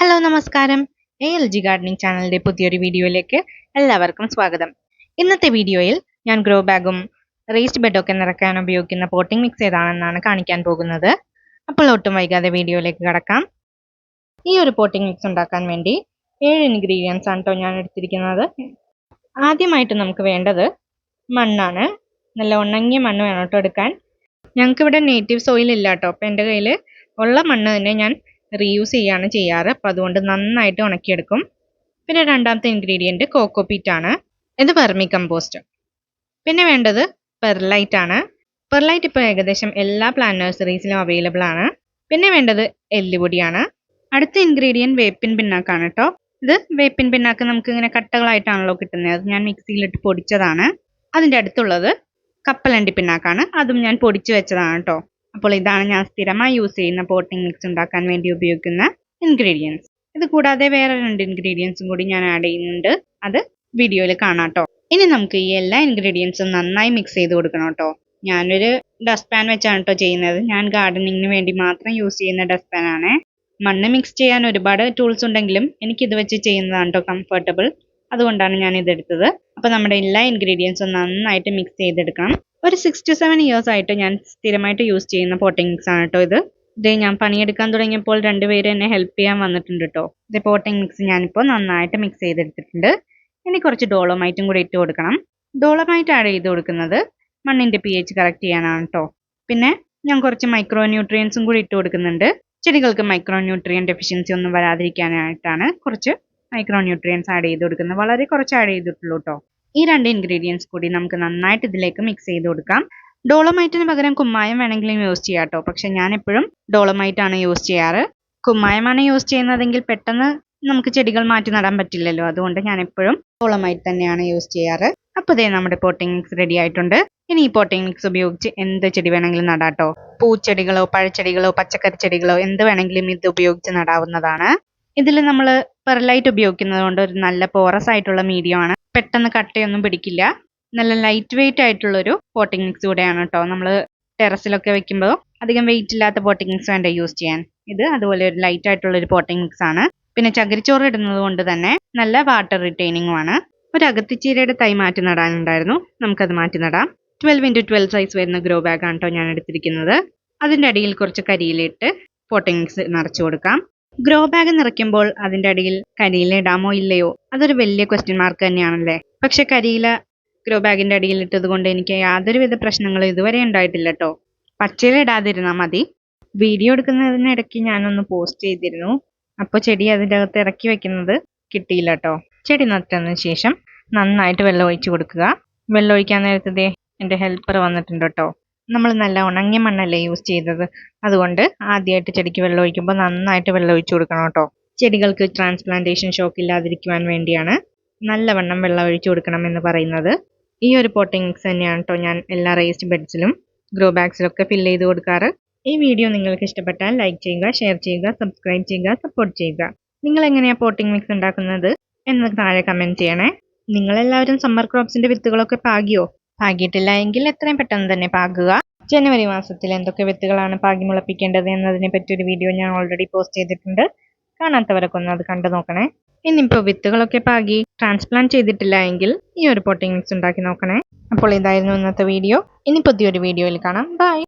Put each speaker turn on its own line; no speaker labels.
Hello നമസ്കാരം. A L G gardening ചാനലിന്റെ പുതിയൊരു വീഡിയോയിലേക്ക് എല്ലാവർക്കും സ്വാഗതം. ഇന്നത്തെ വീഡിയോയിൽ ഞാൻ ഗ്രോ ബാഗും റേസ്റ്റ് ബെഡൊക്കെ നിറക്കാൻ ഉപയോഗിക്കുന്ന പോട്ടിംഗ് മിക്സ് ഏതാണെന്നാണ് കാണിക്കാൻ പോകുന്നത്. അപ്പോൾ ഒട്ടും വൈകാതെ വീഡിയോയിലേക്ക് കടക്കാം. ഈ ഒരു പോട്ടിംഗ് മിക്സ് ഉണ്ടാക്കാൻ വേണ്ടി ഏഴ് ഇൻഗ്രീഡിയൻസ് ആണ് കേട്ടോ ഞാൻ എടുത്തിരിക്കുന്നത്. ആദ്യമായിട്ട് നമുക്ക് വേണ്ടത് മണ്ണാണ്. നല്ല ഉണങ്ങിയ മണ്ണ് വേണം കേട്ടോ എടുക്കാൻ. ഞങ്ങൾക്കിവിടെ നേറ്റീവ് സോയിൽ ഇല്ല കേട്ടോ അപ്പോൾ എന്റെ കയ്യിൽ ഉള്ള മണ്ണ് തന്നെ ഞാൻ റീയൂസ് ചെയ്യാണ് ചെയ്യാറ്. അപ്പം അതുകൊണ്ട് നന്നായിട്ട് ഉണക്കിയെടുക്കും. പിന്നെ രണ്ടാമത്തെ ഇൻഗ്രീഡിയന്റ് കോക്കോപീറ്റ് ആണ്. ഇത് വെർമി കമ്പോസ്റ്റ് പിന്നെ വേണ്ടത് പെർലൈറ്റ് ആണ്. പെർലൈറ്റ് ഇപ്പോൾ ഏകദേശം എല്ലാ പ്ലാൻ നഴ്സറീസിലും അവൈലബിൾ ആണ്. പിന്നെ വേണ്ടത് എല്ലുപൊടിയാണ്. അടുത്ത ഇൻഗ്രീഡിയന്റ് വേപ്പിൻ പിണ്ണാക്കാണ് കേട്ടോ. ഇത് വേപ്പിൻ പിണ്ണാക്ക് നമുക്ക് ഇങ്ങനെ കട്ടകളായിട്ടാണല്ലോ കിട്ടുന്നത്. അത് ഞാൻ മിക്സിയിലിട്ട് പൊടിച്ചതാണ്. അതിന്റെ അടുത്തുള്ളത് കപ്പലണ്ടി പിണ്ണാക്കാണ്. അതും ഞാൻ പൊടിച്ചു വെച്ചതാണ് കേട്ടോ. അപ്പോൾ ഇതാണ് ഞാൻ സ്ഥിരമായി യൂസ് ചെയ്യുന്ന പോട്ടിംഗ് മിക്സ് ഉണ്ടാക്കാൻ വേണ്ടി ഉപയോഗിക്കുന്ന ഇൻഗ്രീഡിയൻസ് ഇത് കൂടാതെ വേറെ രണ്ട് ഇൻഗ്രീഡിയൻസും കൂടി ഞാൻ ആഡ് ചെയ്യുന്നുണ്ട്. അത് വീഡിയോയിൽ കാണാം കേട്ടോ ഇനി നമുക്ക് ഈ എല്ലാ ഇൻഗ്രീഡിയൻസും നന്നായി മിക്സ് ചെയ്ത് കൊടുക്കണം കേട്ടോ ഞാനൊരു ഡസ്റ്റ് പാൻ വെച്ചാണ് കേട്ടോ ചെയ്യുന്നത്. ഞാൻ ഗാർഡനിങ്ങിന് വേണ്ടി മാത്രം യൂസ് ചെയ്യുന്ന ഡസ്റ്റ് പാൻ ആണ്. മണ്ണ് മിക്സ് ചെയ്യാൻ ഒരുപാട് ടൂൾസ് ഉണ്ടെങ്കിലും എനിക്ക് ഇത് വെച്ച് ചെയ്യുന്നതാണ് കേട്ടോ കംഫർട്ടബിൾ അതുകൊണ്ടാണ് ഞാൻ ഇതെടുത്തത് അപ്പോൾ നമ്മുടെ എല്ലാ ഇൻഗ്രീഡിയൻസും നന്നായിട്ട് മിക്സ് ചെയ്തെടുക്കണം. ഒരു സിക്സ് ടു സെവൻ ഇയേഴ്സ് ആയിട്ട് ഞാൻ സ്ഥിരമായിട്ട് യൂസ് ചെയ്യുന്ന പോട്ടിങ്സ് ആണ് കേട്ടോ ഇത്. ഇത് ഞാൻ പണിയെടുക്കാൻ തുടങ്ങിയപ്പോൾ രണ്ടുപേര് എന്നെ ഹെൽപ്പ് ചെയ്യാൻ വന്നിട്ടുണ്ട് കേട്ടോ ഇത് പോട്ടിംഗ് മിക്സ് ഞാനിപ്പോൾ നന്നായിട്ട് മിക്സ് ചെയ്തെടുത്തിട്ടുണ്ട്. ഇനി കുറച്ച് ഡോളോമൈറ്റും കൂടി ഇട്ട് കൊടുക്കണം. ഡോളോമൈറ്റ് ആഡ് ചെയ്ത് കൊടുക്കുന്നത് മണ്ണിന്റെ പി എച്ച് കറക്റ്റ് ചെയ്യാനാണ് കേട്ടോ പിന്നെ ഞാൻ കുറച്ച് മൈക്രോ ന്യൂട്രിയൻസും കൂടി ഇട്ട് കൊടുക്കുന്നുണ്ട്. ചെടികൾക്ക് മൈക്രോ ന്യൂട്രിയൻ ഡെഫിഷ്യൻസി ഒന്നും വരാതിരിക്കാനായിട്ടാണ് കുറച്ച് മൈക്രോ ന്യൂട്രിയൻസ് ആഡ് ചെയ്ത് കൊടുക്കുന്നത്. വളരെ കുറച്ച് ആഡ് ചെയ്തിട്ടുള്ളൂ കേട്ടോ ഈ രണ്ട് ഇൻഗ്രീഡിയൻസ് കൂടി നമുക്ക് നന്നായിട്ട് ഇതിലേക്ക് മിക്സ് ചെയ്ത് കൊടുക്കാം. ഡോളമൈറ്റിന് പകരം കുമ്മായം വേണമെങ്കിലും യൂസ് ചെയ്യാം കേട്ടോ പക്ഷെ ഞാൻ എപ്പോഴും ഡോളമൈറ്റ് ആണ് യൂസ് ചെയ്യാറ്. കുമ്മായമാണ് യൂസ് ചെയ്യുന്നതെങ്കിൽ പെട്ടെന്ന് നമുക്ക് ചെടികൾ മാറ്റി നടാൻ പറ്റില്ലല്ലോ. അതുകൊണ്ട് ഞാൻ എപ്പോഴും ഡോളമൈറ്റ് തന്നെയാണ് യൂസ് ചെയ്യാറ്. അപ്പോൾ ഇതേ നമ്മുടെ പോട്ടിംഗ് മിക്സ് റെഡി ആയിട്ടുണ്ട്. ഇനി ഈ പോട്ടിംഗ് മിക്സ് ഉപയോഗിച്ച് എന്ത് ചെടി വേണമെങ്കിലും നടാട്ടോ പൂച്ചെടികളോ പഴച്ചെടികളോ പച്ചക്കറി ചെടികളോ എന്ത് വേണമെങ്കിലും ഇത് ഉപയോഗിച്ച് നടാവുന്നതാണ്. ഇതിൽ നമ്മൾ പെർലൈറ്റ് ഉപയോഗിക്കുന്നത് കൊണ്ട് ഒരു നല്ല പോറസ് ആയിട്ടുള്ള മീഡിയം ആണ്. പെട്ടെന്ന് കട്ടയൊന്നും പിടിക്കില്ല. നല്ല ലൈറ്റ് വെയിറ്റ് ആയിട്ടുള്ളൊരു പോട്ടിംഗ് മിക്സ് കൂടെയാണ് കേട്ടോ നമ്മൾ ടെറസിലൊക്കെ വെക്കുമ്പോൾ അധികം വെയിറ്റ് ഇല്ലാത്ത പോട്ടിംഗ് മിക്സ് വേണ്ട യൂസ് ചെയ്യാൻ. ഇത് അതുപോലെ ഒരു ലൈറ്റ് ആയിട്ടുള്ള ഒരു പോട്ടിംഗ് മിക്സ് ആണ്. പിന്നെ ചകിരിച്ചോറ് ഇടുന്നത് കൊണ്ട് തന്നെ നല്ല വാട്ടർ റിട്ടൈനിങ്ങും ആണ്. ഒരു അകത്തിച്ചീരയുടെ തൈ മാറ്റി നടാനുണ്ടായിരുന്നു. നമുക്കത് മാറ്റി നടാം. ട്വൽവ് ഇന്റു ട്വൽവ് സൈസ് വരുന്ന ഗ്രോ ബാഗ് ആണ് കേട്ടോ ഞാൻ എടുത്തിരിക്കുന്നത്. അതിന്റെ അടിയിൽ കുറച്ച് കരിയിലിട്ട് പോട്ടിംഗ് മിക്സ് നിറച്ചു കൊടുക്കാം. ഗ്രോ ബാഗ് നിറയ്ക്കുമ്പോൾ അതിന്റെ അടിയിൽ കരിയില ഇടാമോ ഇല്ലയോ? അതൊരു വലിയ ക്വസ്റ്റ്യൻ മാർക്ക് തന്നെയാണല്ലേ? പക്ഷെ കരിയില ഗ്രോ ബാഗിന്റെ അടിയിൽ ഇട്ടത് കൊണ്ട് എനിക്ക് യാതൊരുവിധ പ്രശ്നങ്ങളും ഇതുവരെ ഉണ്ടായിട്ടില്ല കേട്ടോ പച്ചയില ഇടാതിരുന്നാ മതി. വീഡിയോ എടുക്കുന്നതിനിടയ്ക്ക് ഞാനൊന്ന് പോസ്റ്റ് ചെയ്തിരുന്നു. അപ്പോൾ ചെടി അതിന്റെ അകത്ത് ഇറക്കി വെക്കുന്നത് കിട്ടിയില്ല കേട്ടോ ചെടി നട്ടതിന് ശേഷം നന്നായിട്ട് വെള്ളം ഒഴിച്ചു കൊടുക്കുക. വെള്ളം ഒഴിക്കാൻ നേരത്തെ എന്റെ ഹെൽപ്പർ വന്നിട്ടുണ്ട് കേട്ടോ നമ്മൾ നല്ല ഉണങ്ങിയ മണ്ണല്ലേ യൂസ് ചെയ്തത്. അതുകൊണ്ട് ആദ്യമായിട്ട് ചെടിക്ക് വെള്ളം ഒഴിക്കുമ്പോൾ നന്നായിട്ട് വെള്ളം ഒഴിച്ചു കൊടുക്കണം കേട്ടോ. ചെടികൾക്ക് ട്രാൻസ്പ്ലാന്റേഷൻ ഷോക്ക് ഇല്ലാതിരിക്കുവാൻ വേണ്ടിയാണ് നല്ലവണ്ണം വെള്ളം ഒഴിച്ചു കൊടുക്കണം എന്ന് പറയുന്നത്. ഈ ഒരു പോട്ടിംഗ് മിക്സ് തന്നെയാണ് കേട്ടോ ഞാൻ എല്ലാ റേസ്റ്റ് ബെഡ്സിലും ഗ്രോ ബാഗ്സിലൊക്കെ ഫില്ല് ചെയ്ത് കൊടുക്കാറ്. ഈ വീഡിയോ നിങ്ങൾക്ക് ഇഷ്ടപ്പെട്ടാൽ ലൈക്ക് ചെയ്യുക ഷെയർ ചെയ്യുക സബ്സ്ക്രൈബ് ചെയ്യുക സപ്പോർട്ട് ചെയ്യുക. നിങ്ങൾ എങ്ങനെയാണ് പോട്ടിംഗ് മിക്സ് ഉണ്ടാക്കുന്നത് എന്ന് താഴെ കമന്റ് ചെയ്യണേ. നിങ്ങളെല്ലാവരും സമ്മർ ക്രോപ്സിന്റെ വിത്തുകളൊക്കെ പാകിയോ? പാകിയിട്ടില്ല എങ്കിൽ എത്രയും പെട്ടെന്ന് തന്നെ പാകുക. ജനുവരി മാസത്തിൽ എന്തൊക്കെ വിത്തുകളാണ് പാകി മുളപ്പിക്കേണ്ടത് എന്നതിനെ പറ്റി ഒരു വീഡിയോ ഞാൻ ഓൾറെഡി പോസ്റ്റ് ചെയ്തിട്ടുണ്ട്. കാണാത്തവരൊക്കെ ഒന്ന് അത് കണ്ടു നോക്കണേ. ഇനിയിപ്പോൾ വിത്തുകളൊക്കെ പാകി ട്രാൻസ്പ്ലാന്റ് ചെയ്തിട്ടില്ല എങ്കിൽ ഈ ഒരു പോട്ടിംഗ് മിക്സ് ഉണ്ടാക്കി നോക്കണേ. അപ്പോൾ ഇതായിരുന്നു ഇന്നത്തെ വീഡിയോ ഇനി പുതിയൊരു വീഡിയോയിൽ കാണാം. ബൈ